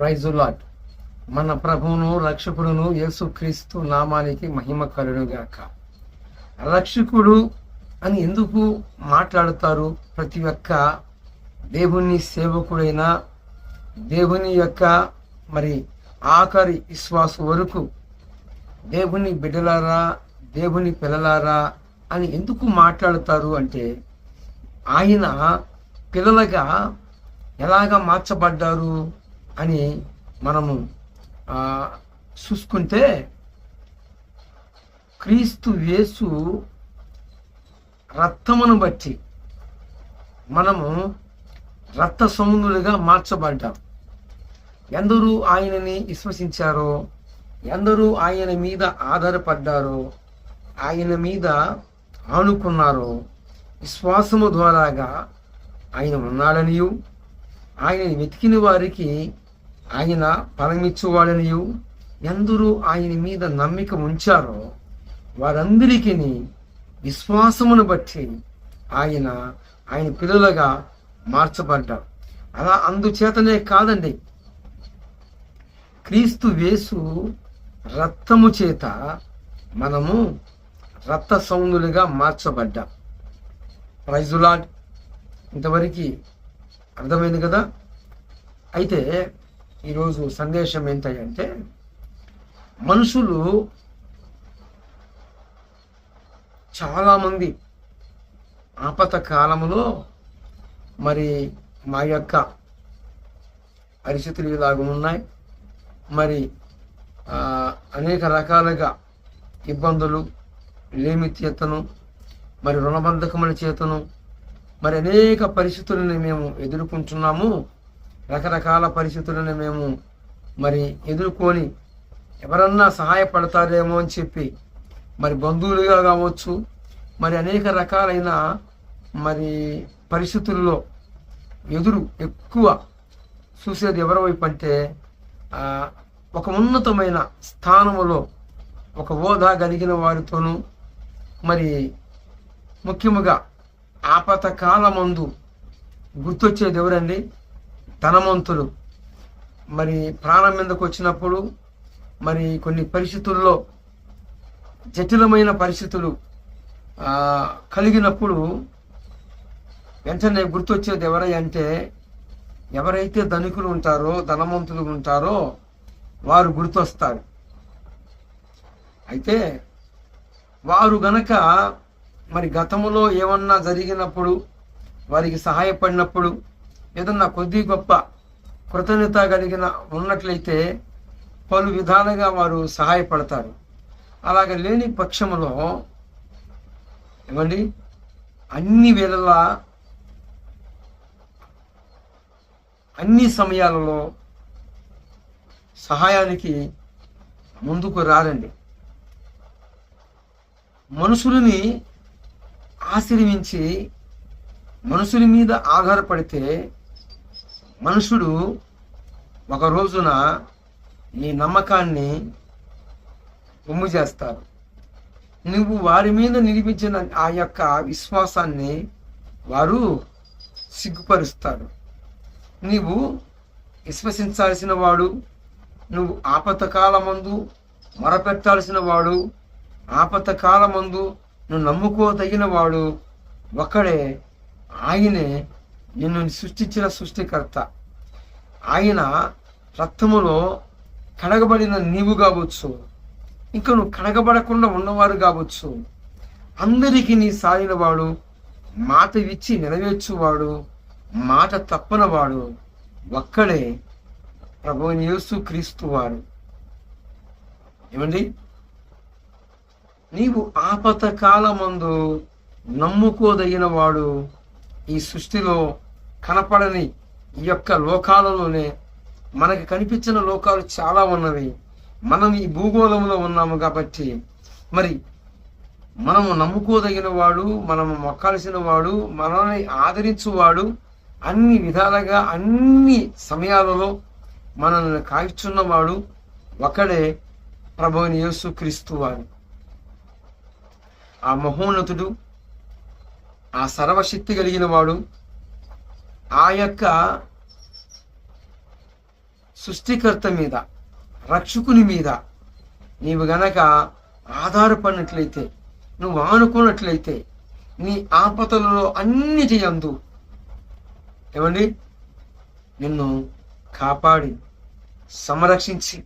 ప్రైజులాట్ మన ప్రభువును రక్షకుడును యేసుక్రీస్తు నామానికి మహిమ కలుగుగాక రక్షకుడు అని ఎందుకు మాట్లాడుతారు? ప్రతి ఒక్క దేవుని సేవకుడైన దేవుని యొక్క మరి ఆఖరి విశ్వాస వరకు దేవుని బిడ్డలారా దేవుని పిల్లలారా అని ఎందుకు మాట్లాడుతారు అంటే ఆయన పిల్లలుగా ఎలాగ మార్చబడ్డారు? అని మనము చూసుకుంటే క్రీస్తు యేసు రక్తమును బట్టి మనము రక్త సముద్రులుగా మార్చబడ్డాం. ఎందరూ ఆయనని విశ్వసించారో ఎందరూ ఆయన మీద ఆధారపడ్డారో ఆయన మీద ఆనుకున్నారో విశ్వాసము ద్వారాగా ఆయన ఉన్నాడనియు ఆయన వెతికిన వారికి ఆయన ఫలమిచ్చువాడనియు ఎందరూ ఆయన మీద నమ్మిక ఉంచారో వారందరికీ విశ్వాసమును బట్టి ఆయన ఆయన పిల్లలుగా మార్చబడ్డారు. అలా అందుచేతనే కాదండి క్రీస్తు వేసు రక్తము చేత మనము రక్త సౌందులుగా మార్చబడ్డాం ప్రైజులాడ్ ఇంతవరకు అర్థమైంది కదా? అయితే ఈరోజు సందేశం ఏంటంటే మనుషులు చాలామంది ఆపత కాలంలో మరి మా యొక్క పరిస్థితులు ఇలాగ ఉన్నాయి. మరి అనేక రకాలుగా ఇబ్బందులు లేమి చేతను మరి రుణబంధకముల చేతను మరి అనేక పరిస్థితులను మేము ఎదుర్కొంటున్నాము. రకరకాల పరిస్థితులను మేము మరి ఎదుర్కొని ఎవరన్నా సహాయపడతారేమో అని చెప్పి మరి బంధువులుగా కావచ్చు మరి అనేక రకాలైన మరి పరిస్థితుల్లో ఎదురు ఎక్కువ చూసేది ఎవరి వైపు అంటే ఒక ఉన్నతమైన స్థానములో ఒక హోదా కలిగిన వారితోనూ మరి ముఖ్యముగా ఆపత కాలమందు గుర్తొచ్చేది ఎవరండి ధనవంతులు. మరి ప్రాణం మీదకు వచ్చినప్పుడు మరి కొన్ని పరిస్థితుల్లో జటిలమైన పరిస్థితులు కలిగినప్పుడు వెంటనే గుర్తొచ్చేది ఎవరై అంటే ఎవరైతే ధనికులు ఉంటారో ధనవంతులు ఉంటారో వారు గుర్తొస్తారు. అయితే వారు గనక మరి గతంలో ఏమన్నా జరిగినప్పుడు వారికి సహాయపడినప్పుడు ఏదన్నా కొద్ది గొప్ప కృతజ్ఞత కలిగిన ఉన్నట్లయితే పలు విధాలుగా వారు సహాయపడతారు. అలాగ లేని పక్షంలో ఏమండి? అన్ని వేళలా అన్ని సమయాలలో సహాయానికి ముందుకు రారండి. మనుషులని ఆశ్రయించి మనుషుల మీద ఆధారపడితే మనుషుడు ఒక రోజున నీ నమ్మకాన్ని ఉమ్ము చేస్తారు. నువ్వు వారి మీద నిలిపించిన ఆ యొక్క విశ్వాసాన్ని వారు సిగ్గుపరుస్తారు. నీవు విశ్వసించాల్సిన వాడు నువ్వు ఆపతకాల కాలమందు మొరపెట్టాల్సిన వాడు ఆపతకాల కాలమందు నువ్వు నమ్ముకోదగిన వాడు ఒక్కడే. ఆయనే నిన్ను సృష్టించిన సృష్టికర్త. ఆయన రక్తములో కడగబడిన నీవు కావచ్చు ఇంకా నువ్వు కడగబడకుండా ఉన్నవారు కావచ్చు అందరికీ నీ సాగినవాడు మాట ఇచ్చి నెరవేర్చువాడు మాట తప్పనవాడు ఒక్కడే. ప్రభు యేసు క్రీస్తు వారు. ఏమండి? నీవు ఆపత కాలమందు నమ్ముకోదగిన వాడు ఈ సృష్టిలో కనపడని ఈ యొక్క లోకాలలోనే మనకి కనిపించిన లోకాలు చాలా ఉన్నవి. మనం ఈ భూగోళంలో ఉన్నాము కాబట్టి మరి మనము నమ్ముకోదగిన వాడు మనము మొక్కాల్సిన వాడు మనల్ని ఆదరించువాడు అన్ని విధాలుగా అన్ని సమయాలలో మనల్ని కాల్చున్నవాడు ఒకడే ప్రభుని యేసు క్రీస్తు వారు. ఆ మహోన్నతుడు ఆ సర్వశక్తి కలిగిన వాడు ఆ యొక్క సృష్టికర్త మీద రక్షకుని మీద నీవు గనక ఆధారపడినట్లయితే నువ్వు ఆనుకున్నట్లయితే నీ ఆపదలలో అన్నిటి అందు ఏమండి? నిన్ను కాపాడి సంరక్షించి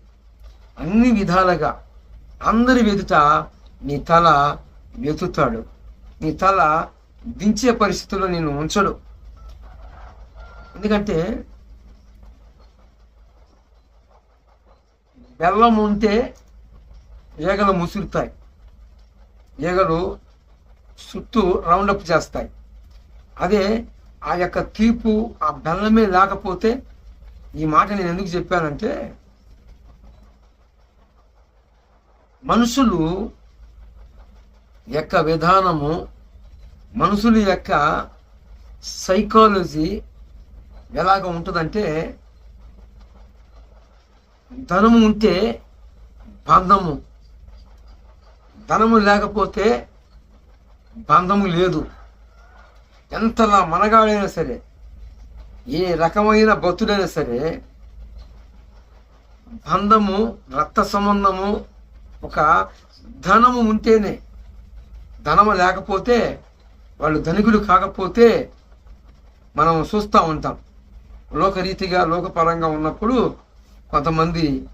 అన్ని విధాలుగా అందరి వెదుట నీ తల వెతుతాడు నీ తల దించే పరిస్థితుల్లో నేను ఉంచడు. ఎందుకంటే బెల్లం ఉంటే ఈగలు ముసురుతాయి. ఈగలు చుట్టూ రౌండప్ చేస్తాయి. అదే ఆ యొక్క తీపు ఆ బెల్లమే లేకపోతే ఈ మాట నేను ఎందుకు చెప్పానంటే మనుషులు యొక్క విధానము మనుషుల యొక్క సైకాలజీ ఎలాగ ఉంటుందంటే ధనము ఉంటే బంధము. ధనము లేకపోతే బంధము లేదు. ఎంతలా మనగాడైనా సరే ఏ రకమైన భక్తుడైనా సరే బంధము రక్త సంబంధము ఒక ధనము ఉంటేనే ధనము లేకపోతే వాళ్ళు ధనికులు కాకపోతే మనం చూస్తూ ఉంటాం. లోకరీతిగా లోకపరంగా ఉన్నప్పుడు కొంతమంది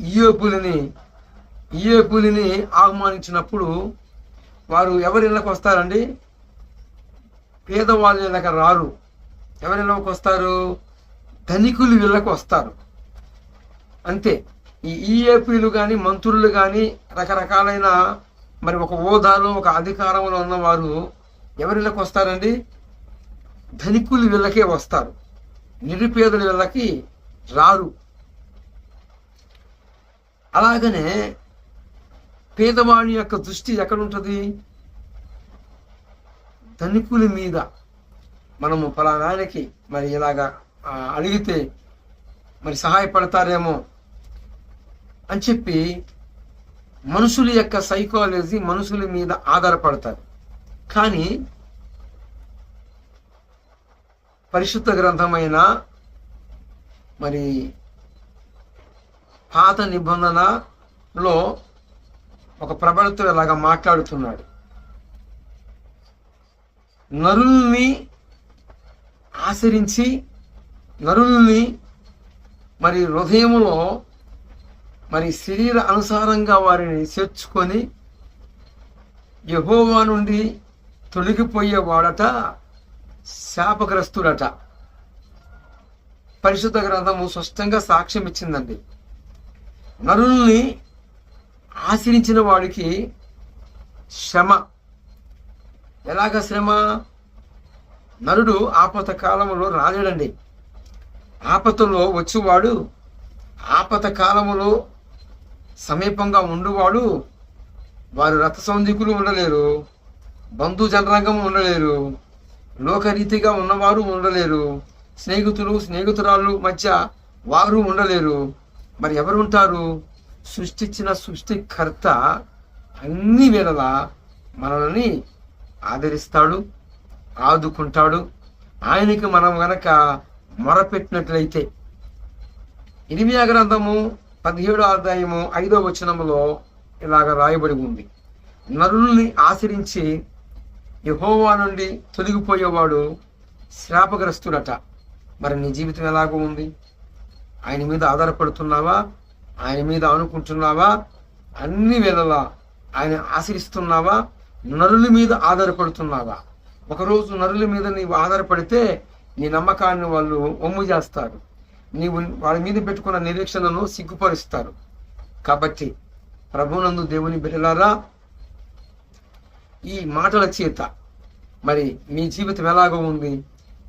ఈయోపులని ఈయోపులని ఆహ్వానించినప్పుడు వారు ఎవరి ఇళ్ళకి వస్తారండి? పేదవాళ్ళ ఇళ్ళకి రారు. ఎవరి ఇళ్ళకి వస్తారు? ధనికులు ఇళ్ళకి వస్తారు. అంతే. ఈ ఈఏపీలు కానీ మంత్రులు కానీ రకరకాలైన మరి ఒక హోదాలో ఒక అధికారంలో ఉన్నవారు ఎవరిళ్ళకి వస్తారండి? ధనికులు వీళ్ళకే వస్తారు. నిరుపేదల వీళ్ళకి రారు. అలాగనే పేదవాడి యొక్క దృష్టి ఎక్కడుంటుంది? ధనికుల మీద మనము ఫలానానికి మరి ఇలాగా అడిగితే మరి సహాయపడతారేమో అని చెప్పి మనుషుల యొక్క సైకాలజీ మనుషుల మీద ఆధారపడతారు. కానీ పరిశుద్ధ గ్రంథమైన మరి పాత నిబంధనలో ఒక ప్రబలతో ఇలాగా మాట్లాడుతున్నాడు. నరుల్ని ఆచరించి నరుల్ని మరి హృదయములో మరి శరీర అనుసారంగా వారిని చేర్చుకొని యహోవా నుండి తొలగిపోయేవాడట శాపగ్రస్తుడట. పరిశుద్ధ గ్రంథము స్పష్టంగా సాక్ష్యం ఇచ్చిందండి. నరుల్ని ఆశ్రయించిన వాడికి శ్రమ. ఎలాగ శ్రమ? నరుడు ఆపత కాలంలో రాలేడండి. ఆపతలో వచ్చేవాడు ఆపత కాలంలో సమీపంగా ఉండువాడు వారు రథ సౌందికులు ఉండలేరు బంధు జనరంగం ఉండలేరు లోకరీతిగా ఉన్నవారు ఉండలేరు స్నేహితులు స్నేహితురాలు మధ్య వారు ఉండలేరు. మరి ఎవరు ఉంటారు? సృష్టించిన సృష్టికర్త అన్ని వేళలా మనల్ని ఆదరిస్తాడు ఆదుకుంటాడు. ఆయనకి మనం గనక మొరపెట్టినట్లయితే ఇరిమియా గ్రంథము పదిహేడో అధ్యాయము ఐదో వచనములో ఇలాగ రాయబడి ఉంది. నరుల్ని ఆశ్రయించి యహోవా నుండి తొలగిపోయేవాడు శ్రాపగ్రస్తుడట. మరి నీ జీవితం ఎలాగో ఉంది? ఆయన మీద ఆధారపడుతున్నావా? ఆయన మీద అనుకుంటున్నావా అన్ని వేళలా ఆయన ఆశ్రయిస్తున్నావా? నరుల మీద ఆధారపడుతున్నావా? ఒకరోజు నరుల మీద నీవు ఆధారపడితే నీ నమ్మకాన్ని వాళ్ళు ఒమ్ము చేస్తారు. నీవు వాళ్ళ మీద పెట్టుకున్న నిరీక్షణను సిగ్గుపరుస్తారు. కాబట్టి ప్రభునందు దేవుని బిడ్డలారా ఈ మాటల చేత మరి మీ జీవితం ఎలాగో ఉంది?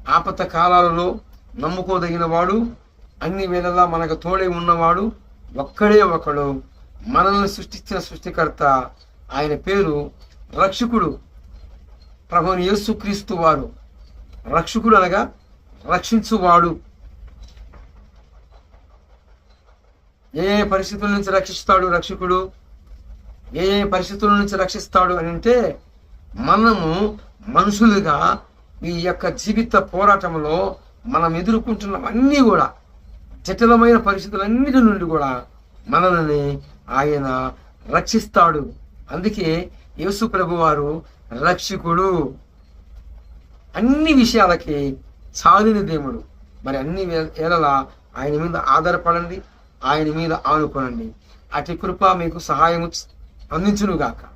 ఆపత కాలాలలో నమ్ముకోదగిన వాడు అన్ని వేళలా మనకు తోడే ఉన్నవాడు ఒక్కడే ఒకడు. మనల్ని సృష్టించిన సృష్టికర్త ఆయన పేరు రక్షకుడు ప్రభుని యేసుక్రీస్తు వారు. రక్షకుడు అనగా రక్షించువాడు. ఏ ఏ పరిస్థితుల నుంచి రక్షిస్తాడు రక్షకుడు? ఏ ఏ పరిస్థితుల నుంచి రక్షిస్తాడు అని అంటే మనము మనుషులుగా ఈ యొక్క జీవిత పోరాటంలో మనం ఎదుర్కొంటున్నవన్నీ కూడా జటిలమైన పరిస్థితులన్నిటి నుండి కూడా మనల్ని ఆయన రక్షిస్తాడు. అందుకే యేసు ప్రభు వారు రక్షకుడు. అన్ని విషయాలకి చాలిన దేవుడు. మరి అన్ని ఏళ్ళ ఆయన మీద ఆధారపడండి. ఆయన మీద ఆనుకోనండి. అటు కృప మీకు సహాయము అందించునుగాక.